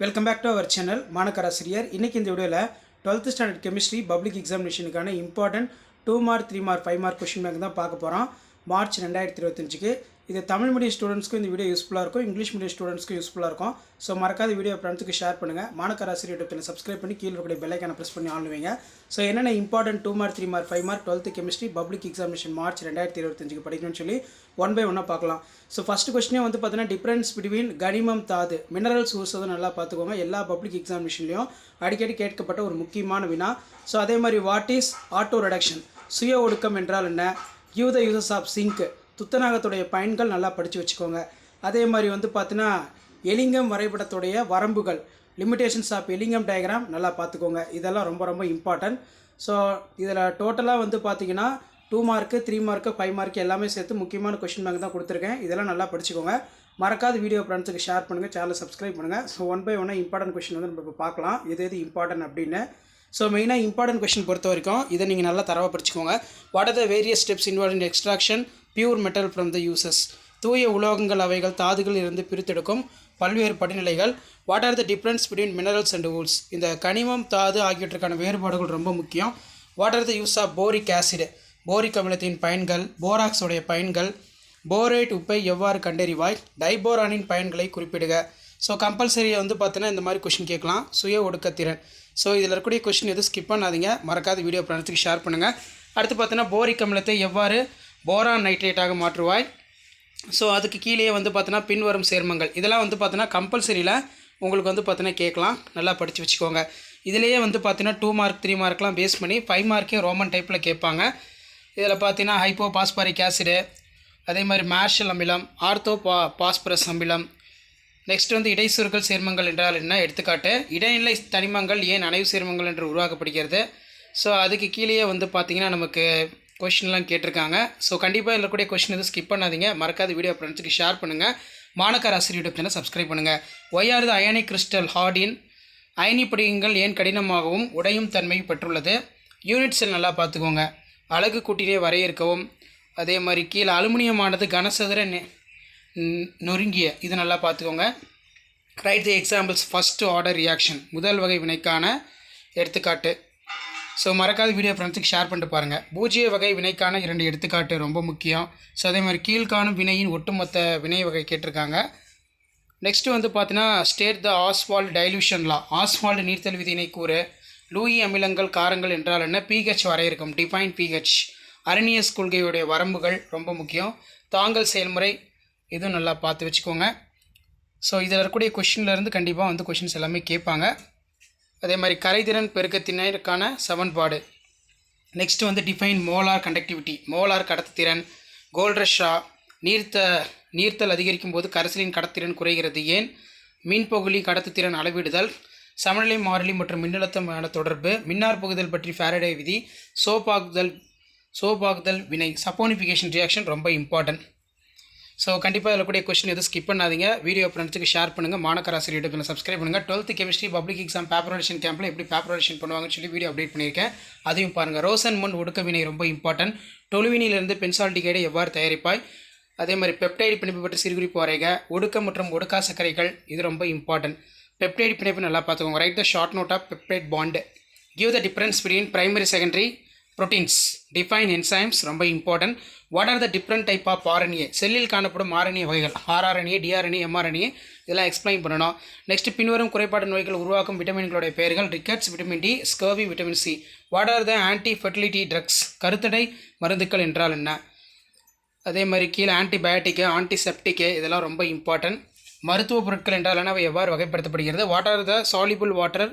Welcome back to our channel Manakkarasiriyar இன்றைக்கி இந்த வீடியோவில் twelfth standard chemistry public எக்ஸாமினேஷனுக்கான important two mark three mark five mark question bank தான் பார்க்க போகிறோம் March ரெண்டாயிரத்தி இருபத்தஞ்சுக்கு. இது தமிழ் மீடியம் ஸ்டூடெண்ட்ஸ்க்கும் இந்த வீடியோ யூஸ்ஃபுல்லாக இருக்கும். இங்கிலீஷ் மீடியம் ஸ்டூடெண்ட்ஸ்க்கும் யூஸ்ஃபுல்லாக இருக்கும். ஸோ மறக்காத வீடியோ ஃப்ரெண்ட்ஸுக்கு ஷேர் பண்ணுங்கள் மாணக்கராசிரியர் யூடியூப் சேனல் சப்ஸ்கிரைப் பண்ணி கீழே இருக்கக்கூடிய பெல்லைக்கான ப்ரெஸ் பண்ணி ஆன் ஸோ என்னென்ன important two mark three mark five mark twelfth chemistry public examination March ரெண்டாயிரத்தி இருபத்தஞ்சுக்கு படிக்கணும்னு சொல்லி ஒன் பை ஒன்னாக பார்க்கலாம். ஸோ ஃபஸ்ட் கொஸ்டினே வந்து பார்த்தீங்கன்னா டிஃப்ரென்ஸ் பிட்வீன் கனிமம் தாது மினரல் சோர்ஸ் தான் நல்லா பார்த்துக்கோங்க. எல்லா பப்ளிக் எக்ஸாமினேஷன்லையும் அடிக்கடி கேட்கப்பட்ட ஒரு முக்கியமான வினா. ஸோ அதே மாதிரி வாட் இஸ் ஆட்டோ ரெடக்ஷன் சுய ஒடுக்கம் என்றால் என்ன? யூ த யூசஸ் ஆஃப் சிங்க் துத்தநாகத்துடைய பயன்கள் நல்லா படித்து வச்சுக்கோங்க. அதே மாதிரி வந்து பார்த்தீங்கன்னா எலிங்கம் வரைபடத்துடைய வரம்புகள் லிமிடேஷன்ஸ் ஆஃப் எலிங்கம் டயக்ராம் நல்லா பார்த்துக்கோங்க இதெல்லாம் ரொம்ப ரொம்ப இம்பார்ட்டன்ட் ஸோ இதில் டோட்டலாக வந்து பார்த்தீங்கன்னா two mark three mark five mark எல்லாமே சேர்த்து முக்கியமான கொஷின் பேங்க் தான் கொடுத்துருக்கேன். இதெல்லாம் நல்லா படிச்சுக்கோங்க. மறக்காத வீடியோ ஃப்ரெண்ட்ஸுக்கு ஷேர் பண்ணுங்கள் சேனலை சப்ஸ்கிரைப் பண்ணுங்கள் ஸோ ஒன் பை ஒன்னாக இம்பார்ட்டன்ட் கொஷின் வந்து நம்ம இப்போ பார்க்கலாம். எது எது இம்பார்ட்டன்ட் அப்படின்னு. ஸோ மெயினாக இம்பார்ட்டன்ட் கொஷின் பொறுத்த வரைக்கும் இதை நீங்கள் நல்லா தரவாக படிச்சுக்கோங்க. What are the various steps involve in extraction pure metal from the uses தூய உலோகங்கள் அவைகள் தாதுகளில் இருந்து பிரித்தெடுக்கும் பல்வேறு படிநிலைகள். What are the difference between minerals and ores இந்த கனிமம் தாது ஆகியவற்றுக்கான வேறுபாடுகள் ரொம்ப முக்கியம். What are the use of boric acid boric அமிலத்தின் பயன்கள் போராக்ஸோடைய பயன்கள். போரேட் உப்பை எவ்வாறு கண்டறிவாய்? டைபோரானின் பயன்களை குறிப்பிடுக. ஸோ கம்பல்சரியை வந்து பார்த்தீங்கன்னா இந்த மாதிரி கொஷின் கேட்கலாம். சுய ஒடுக்கத்திறன். ஸோ இதில் இருக்கக்கூடிய கொஷின் எதுவும் ஸ்கிப் பண்ணாதீங்க. மறக்காத வீடியோ பிரணத்துக்கு ஷேர் பண்ணுங்கள் அடுத்து பார்த்தீங்கன்னா போரிக் அமிலத்தை எவ்வாறு போரான் நைட்ரேட்டாக மாற்றுவாய். ஸோ அதுக்கு கீழே வந்து பார்த்தீங்கன்னா பின்வரும் சேர்மங்கள். இதெல்லாம் வந்து பார்த்தீங்கன்னா கம்பல்சரியில் உங்களுக்கு வந்து பார்த்தீங்கன்னா கேட்கலாம். நல்லா படித்து வச்சுக்கோங்க. இதிலேயே வந்து பார்த்தீங்கன்னா டூ மார்க் த்ரீ மார்க்லாம் பேஸ் பண்ணி ஃபைவ் மார்க்கே ரோமன் டைப்பில் கேட்பாங்க. இதில் பார்த்தீங்கன்னா ஹைப்போ பாஸ்பாரிக் ஆசிடு அதே மாதிரி மேர்ஷல் அமிலம் ஆர்த்தோ பா பாஸ்பரஸ் அமிலம். நெக்ஸ்ட் வந்து இடைசூர்கள் சேர்மங்கள் என்றால் என்ன? எடுத்துக்காட்டு இடைநிலை தனிமங்கள் ஏன் அணைவு சேர்மங்கள் என்று உருவாக்கப்படுகிறது? ஸோ அதுக்கு கீழேயே வந்து பார்த்தீங்கன்னா நமக்கு கொஷின்லாம் கேட்டிருக்காங்க. ஸோ கண்டிப்பாக இதில் கூடிய கொஷின் எதுவும் ஸ்கிப் பண்ணாதீங்க. மறக்காத வீடியோ ஃப்ரெண்ட்ஸுக்கு ஷேர் பண்ணுங்கள் Manakkar Asiriyar YouTube channel subscribe பண்ணுங்கள் ஒய் ஆர் த அயனி கிறிஸ்டல் ஹார்டின் அயனி படிகங்கள் ஏன் கடினமாகவும் உடையும் தன்மை பெற்றுள்ளது? யூனிட்ஸில் நல்லா பார்த்துக்கோங்க. அழகு கூட்டிலே வரையறுக்கவும். அதே மாதிரி கீழே அலுமினியமானது கனசதுர நொறுங்கிய. இது நல்லா பார்த்துக்கோங்க. Write the examples first order reaction முதல் வகை வினைக்கான எடுத்துக்காட்டு. ஸோ மறக்காத வீடியோ ஃப்ரெண்ட்ஸுக்கு ஷேர் பண்ணிட்டு பாருங்கள் பூஜ்ஜிய வகை வினைக்கான இரண்டு எடுத்துக்காட்டு ரொம்ப முக்கியம். ஸோ அதே மாதிரி கீழ்காணும் வினையின் ஒட்டுமொத்த வினை வகை கேட்டிருக்காங்க. நெக்ஸ்ட்டு வந்து பார்த்தீங்கன்னா state the Ostwald dilution law நீர்த்தல் விதினை கூறு லூயி அமிலங்கள் காரங்கள் என்றால் என்ன? பிஹெச் வரையறுக்கும். டிஃபைன் பிஹெச் அரணியஸ் கொள்கையுடைய வரம்புகள் ரொம்ப முக்கியம். தாங்கல் செயல்முறை இதுவும் நல்லா பார்த்து வச்சுக்கோங்க. ஸோ இதில் இருக்கக்கூடிய கொஷின்லேருந்து கண்டிப்பாக வந்து கொஷின்ஸ் எல்லாமே கேட்பாங்க. அதே மாதிரி கரைதிறன் பெருக்கத்தினருக்கான சமன்பாடு. நெக்ஸ்ட் வந்து டிஃபைன் மோலார் கண்டக்டிவிட்டி மோலார் கடத்துத்திறன் கோல்ட்ரஷா நீர்த்த நீர்த்தல் அதிகரிக்கும் போது கரைசலின் கடத்திறன் குறைகிறது. ஏன்? மீன்பகுலி கடத்துத்திறன் அளவிடுதல் சமநிலை மாறிலி மற்றும் மின்னழுத்தமான தொடர்பு மின்னார் புகுதல் பற்றி ஃபேரடே விதி சோப்பாகுதல் சோப்பாகுதல் வினை சப்போனிஃபிகேஷன் ரியாக்ஷன் ரொம்ப இம்பார்ட்டன்ட் ஸோ கண்டிப்பாக இதில் கூடிய கொஸ்டின் எதுவும் ஸ்கிப் பண்ணாதீங்க. வீடியோ ஃப்ரெண்ட்ஸுக்கு ஷேர் பண்ணுங்கள் மாணக்கராசிரியர் யூடியூப்ல சப்ஸ்கிரைப் பண்ணுங்கள் twelfth chemistry public exam paper audition கேம்பில் எப்படி பேப்பர் பண்ணுவாங்கன்னு சொல்லி வீடியோ அப்டேட் பண்ணியிருக்கேன். அதையும் பாருங்கள் ரோசன் முன் ஒடுக்க வினை ரொம்ப இம்பார்ட்டன்ட் டொலுவினிலிருந்து பென்சால்டிகைடை எவ்வாறு தயாரிப்பாய்? அதே மாதிரி பெப்டைடு பிணைப்பு பற்றி சிறுகுறிப்பு வரைக. ஒடுக்க மற்றும் ஒடுக்கா சர்க்கரைகள் இது ரொம்ப இம்பார்ட்டன்ட் பெப்டைடு பிணைப்பு நல்லா பார்த்துக்கோங்க. Write the short note of peptide bond give the difference between primary secondary proteins define enzymes ரொம்ப important what are the different type of RNA செல்லில் காணப்படும் ஆர்என்ஏ வகைகள். ஆர்ஆர்என்ஏ டிஆர்என்ஏ எம்ஆர்என்ஏ இதெல்லாம் எக்ஸ்பிளைன் பண்ணணும். Next பின்வரும் குறைபாடு நோய்கள் உருவாக்கும் விட்டமின்களுடைய பெயர்கள் rickets vitamin D scurvy vitamin C what are the anti fertility drugs கருத்தடை மருந்துக்கள் என்றால் என்ன? அதே மாதிரி கீழே ஆன்டிபயோட்டிக்கு ஆன்டிசெப்டிக்கு இதெல்லாம் ரொம்ப இம்பார்ட்டன்ட் மருத்துவ பொருட்கள் என்றால் என்ன? அவை எவ்வாறு வகைப்படுத்தப்படுகிறது? What are the soluble water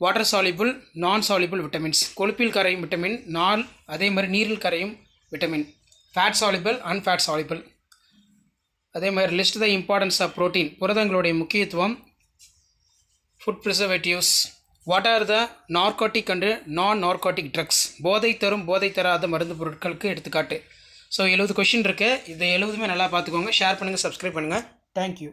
water soluble non soluble vitamins கொழுப்பில் கரையும் விட்டமின் நாள் அதே மாதிரி நீரில் கரையும் விட்டமின் ஃபேட் சாலிபிள் அன்ஃபேட் சாலிபிள் அதே மாதிரி list the importance of protein புரதங்களுடைய முக்கியத்துவம் food preservatives what are the narcotic and non narcotic drugs போதை தரும் போதை தராத மருந்து பொருட்களுக்கு எடுத்துக்காட்டு. ஸோ எழுபது கொஷின் இருக்குது இது எழுபதுமே நல்லா பார்த்துக்கோங்க. ஷேர் பண்ணுங்கள் சப்ஸ்கிரைப் பண்ணுங்கள் தேங்க்யூ